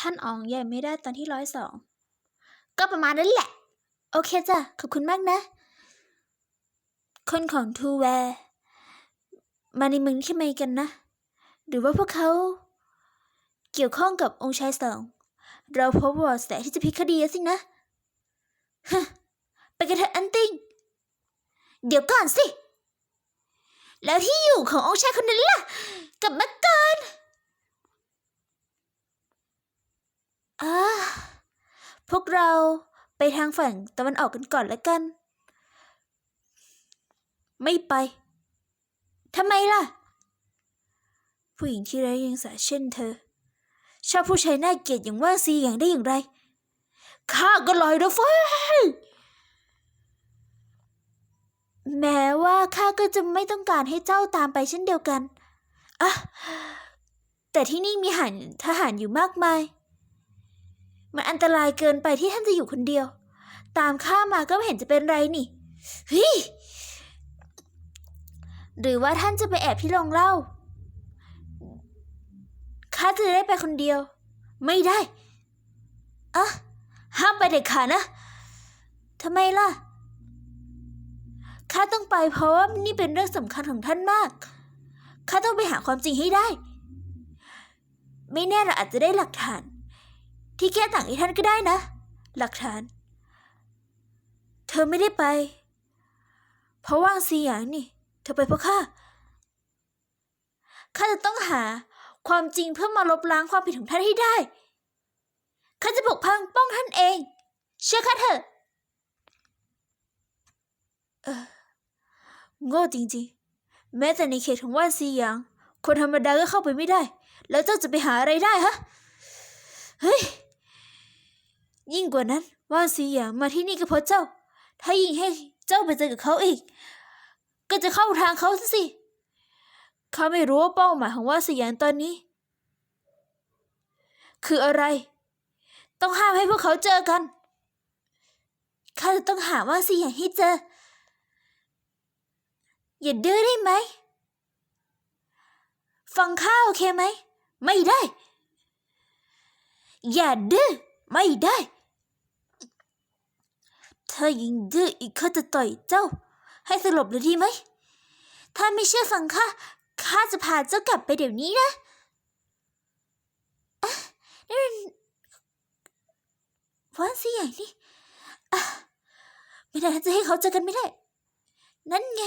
ท่านอ๋องใหญ่ไม่ได้ตอนที่ร้อยสองก็ประมาณนั้นแหละ โอเคจ้ะ ขอบคุณมากนะ คนของทูแวร์มาในเมืองนี้ทำไมกันนะ หรือว่าพวกเขา เกี่ยวข้องกับองค์ชายสองเราพบเบาแสที่จะพิคดีสินะฮะไปกันเถอะอันติง เดี๋ยวก่อนสิ แล้วที่อยู่ขององค์ชายคนนั้นล่ะ กับมาก่อนอ่า พวกเราไปทางฝั่งตะวันออกกันก่อนแล้วกัน ไม่ไปทำไมล่ะ ผู้หญิงที่ไร้เดียงสาเช่นเธอ ชอบผู้ชายน่าเกลียดอย่างว่าซีอย่างได้อย่างไร ข้าก็ลอยนะเฟ้ยแม้ว่าข้าก็จะไม่ต้องการให้เจ้าตามไปเช่นเดียวกันอะแต่ที่นี่มีหันทหารอยู่มากมาย มันอันตรายเกินไปที่ท่านจะอยู่คนเดียว ตามข้ามาก็ไม่เห็นจะเป็นไรนี่เฮ้ยหรือว่าท่านจะไปแอบที่โรงเล้าข้าจะได้ไปคนเดียว ไม่ได้อะห้ามไปเด็ดขาดนะทำไมล่ะข้าต้องไปเพราะว่านี่เป็นเรื่องสำคัญของท่านมากข้าต้องไปหาความจริงให้ได้ ไม่แน่เราอาจจะได้หลักฐาน ที่แก้ต่างให้ท่านก็ได้นะ หลักฐาน เธอไม่ได้ไป เพราะว่างซีอย่างนี่ เธอไปเพราะข้าข้าจะต้องหาความจริงเพื่อมาลบล้างความผิดของท่านให้ได้ข้าจะปกป้องป้องท่านเอง เชื่อข้าเถอะเออโง่จริงๆ แม้แต่ในเขตของว่านซีหยาง คนธรรมดาก็เข้าไปไม่ได้ แล้วเจ้าจะไปหาอะไรได้ฮะ เฮ้ย กว่านั้น ว่านซีหยางมาที่นี่ก็เพราะเจ้า ถ้ายิงให้เจ้าไปเจอกับเขาอีก ก็จะเข้าทางเขาสิข้าไม่รู้ว่าเป้าหมายของว่าสยามตอนนี้ คืออะไร ต้องห้ามให้พวกเขาเจอกันข้าจะต้องหาว่าสยามให้เจอ อย่าดื้อได้ไหมฟังข้าโอเคไหม ไม่ได้ อย่าดื้อไม่ได้ ถ้ายิงดื้ออีกข้าจะต่อยเจ้า ให้สลบเลยดีไหม ถ้าไม่เชื่อฟังข้า ข้าจะพาเจ้ากลับไปเดี๋ยวนี้นะอะนี่มันวันสิอย่างนี้อะไม่ได้จะให้เขาเจอกันไม่ได้ นั่นไง